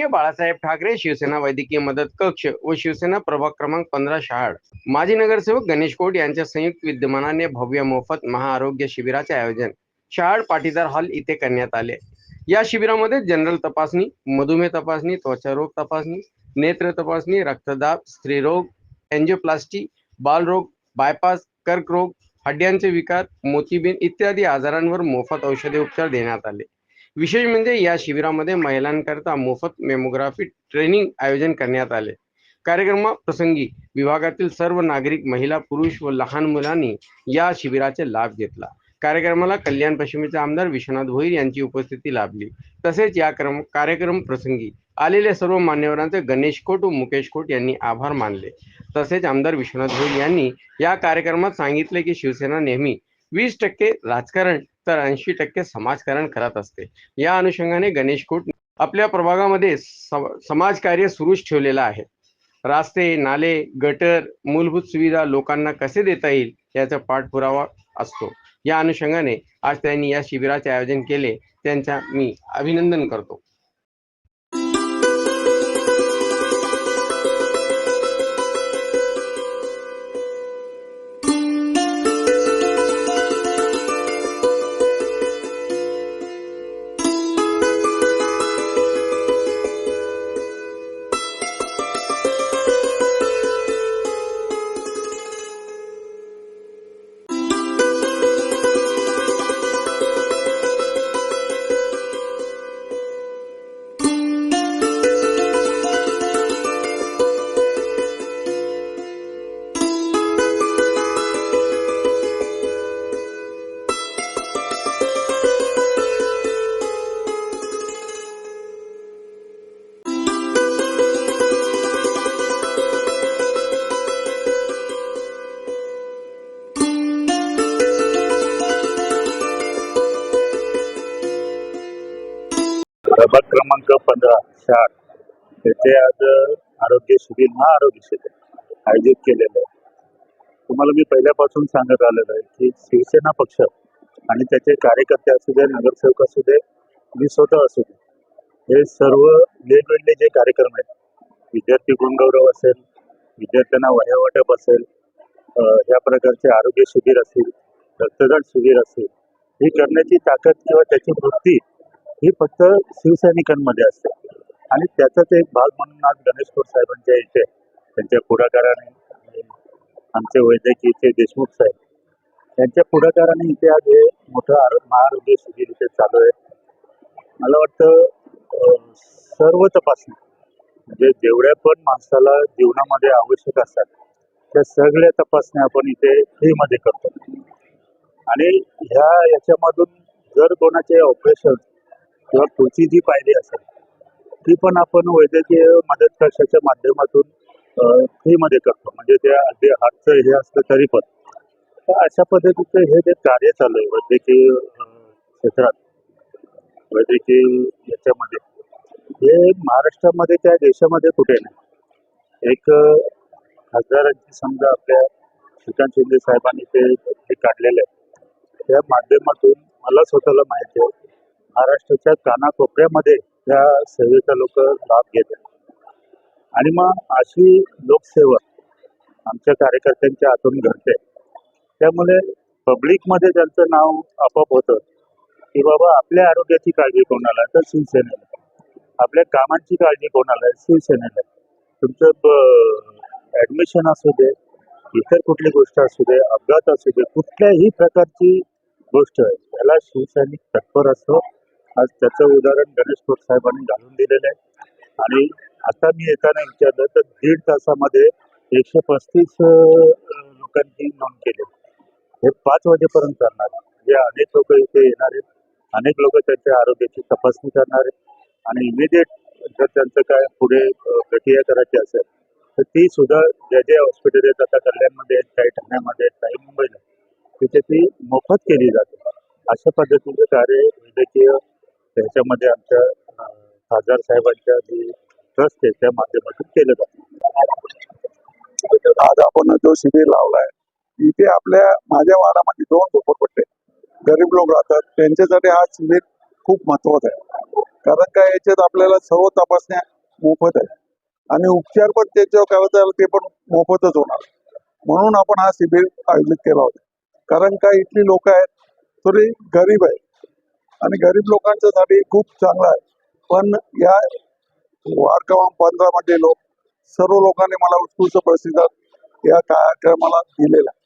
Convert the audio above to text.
आदरणीय बाळासाहेब ठाकरे शिवसेना वैद्यकीय मदत कक्ष व शिवसेना प्रभाग क्रमांक पंधरा शहाड माजी नगरसेवक गणेश कोट यांच्या संयुक्त विद्यमानाने भव्य मोफत महाआरोग्य शिबिराचे आयोजन शहाड पाटीदार हॉल इथे करण्यात आले. या शिबिरामध्ये जनरल तपासणी मधुमेह तपासणी त्वचारोग तपासणी नेत्र तपासणी रक्तदाब स्त्रीरोग एन्जिओप्लास्टी बालरोग बायपास कर्करोग हड्ड्यांचे विकार मोतीबीन इत्यादी आजारांवर मोफत औषधी उपचार देण्यात आले. विशेष म्हणजे या शिबिरामध्ये महिलांकरता मोफत मेमोग्राफी ट्रेनिंग आयोजन करण्यात आले. कार्यक्रमाप्रसंगी विभागातील सर्व नागरिक महिला पुरुष व लहान मुलांनी या शिबिराचे लाभ घेतला. कार्यक्रमाला कल्याण पश्चिमेचे आमदार विश्वनाथ भोईर यांची उपस्थिती लाभली. तसेच या क्रम कार्यक्रम प्रसंगी आलेल्या सर्व मान्यवरांचे गणेश खोट व मुकेश खोट यांनी आभार मानले. तसेच आमदार विश्वनाथ भोईर यांनी या कार्यक्रमात सांगितले की शिवसेना नेहमी वीस टक्के राजकारण तर ऐंशी टक्के समाजकारण करत असते. या अनुषंगाने गणेश खोट आपल्या प्रभागामध्ये समाजकार्य सुरूच ठेवलेलं आहे. रास्ते नाले गटर मूलभूत सुविधा लोकांना कसे देता येईल याचा पाठपुरावा असतो. या अनुषंगाने आज त्यांनी या शिबिराचे आयोजन केले. त्यांचा मी अभिनंदन करतो. प्रभाग क्रमांक पंधरा साठ. येथे आज आरोग्य शिबिर महाआरोग्य शिबिर आयोजित केलेलं आहे. तुम्हाला मी पहिल्यापासून सांगत आलेलो आहे की शिवसेना पक्ष आणि त्याचे कार्यकर्ते असू दे नगरसेवक असू दे मी स्वतः असू दे हे सर्व वेगवेगळे जे कार्यक्रम आहेत विद्यार्थी गुणगौरव असेल विद्यार्थ्यांना वह्या वाटप असेल ह्या प्रकारचे आरोग्य शिबिर असेल रक्तदान शिबिर असेल ही करण्याची ताकद किंवा त्याची वृत्ती ही फक्त शिवसैनिकांमध्ये असते. आणि त्याचाच एक भाग म्हणून आज गणेशपूर साहेबांच्या इथे त्यांच्या पुढाकाराने आमचे आमचे वैद्यकीयचे देशमुख साहेब त्यांच्या पुढाकाराने इथे आज हे मोठं आर महाआरोग्य शिबिर इथे चालू आहे. मला वाटतं सर्व तपासणी म्हणजे जेवढ्या पण माणसाला जीवनामध्ये आवश्यक असतात त्या सगळ्या तपासण्या आपण इथे फ्रीमध्ये करतो. आणि ह्या याच्यामधून जर कोणाचे ऑपरेशन किंवा पुढची जी पायरी असेल ती पण आपण वैद्यकीय मदत कक्षाच्या माध्यमातून फ्रीमध्ये करतो. म्हणजे त्या अगदी हातचं हे असलं तरी पण. तर अशा पद्धतीचं हे जे कार्य चालू आहे वैद्यकीय क्षेत्रात वैद्यकीय याच्यामध्ये हे महाराष्ट्रामध्ये त्या देशामध्ये कुठे नाही. एक हजारांची खासदारांची समजा आपल्या श्रीकांत शिंदे साहेबांनी ते हे काढलेलं आहे त्या माध्यमातून मला स्वतःला माहिती आहे महाराष्ट्राच्या कानाकोपऱ्यामध्ये त्या सेवेचा लोक लाभ घेत आहेत. आणि मग अशी लोकसेवा आमच्या कार्यकर्त्यांच्या हातून घडते. त्यामुळे पब्लिकमध्ये त्यांचं नाव आपोआप होतं की बाबा आपल्या आरोग्याची काळजी कोणाला तर शिवसेनेला. आपल्या कामांची काळजी कोणाला आहे? शिवसेनेला. तुमचं ऍडमिशन असू दे इतर कुठली गोष्ट असू दे अपघात असू दे कुठल्याही प्रकारची गोष्ट आहे. त्याला शिवसैनिक तत्पर असतो आज त्याचं उदाहरण गणेश खोट साहेबांनी घालून दिलेलं आहे. आणि आता मी येताना विचारलं तर दीड तासामध्ये एकशे पस्तीस लोकांची नोंद केली. हे पाच वाजेपर्यंत चालणार म्हणजे अनेक लोक इथे येणार आहेत. अनेक लोक त्यांच्या आरोग्याची तपासणी करणार आहेत. आणि इमिडिएट जर त्यांचं काय पुढे प्रक्रिया करायची असेल तर ती सुद्धा ज्या ज्या हॉस्पिटल आहेत आता कल्याणमध्ये आहेत काही ठाण्यामध्ये आहेत काही मुंबईला तिथे ती मोफत केली जाते. अशा पद्धतीचं कार्य वैद्यकीय त्याच्यामध्ये आमच्या खासदार साहेबांच्या जी ट्रस्ट आहे त्या माध्यमातून केलं जातं. आज आपण जो शिबिर लावलाय इथे आपल्या माझ्या वाडामध्ये दोन झोपडपट्टे गरीब लोक राहतात त्यांच्यासाठी हा शिबिर खूप महत्त्वाचा आहे. कारण का याच्यात आपल्याला सर्व तपासण्या मोफत आहे आणि उपचार पण त्याच्यावर काय होतं ते पण मोफतच होणार. म्हणून आपण हा शिबिर आयोजित केला होता. कारण काय इथली लोक आहेत थोडी गरीब आहे आणि गरीब लोकांच्यासाठी खूप चांगलं आहे. पण या वार्ड क्रमांक पंधरा लोक सर्व लोकांनी मला उत्कृष्ट प्रतिसाद या कार्यक्रमाला दिलेला आहे.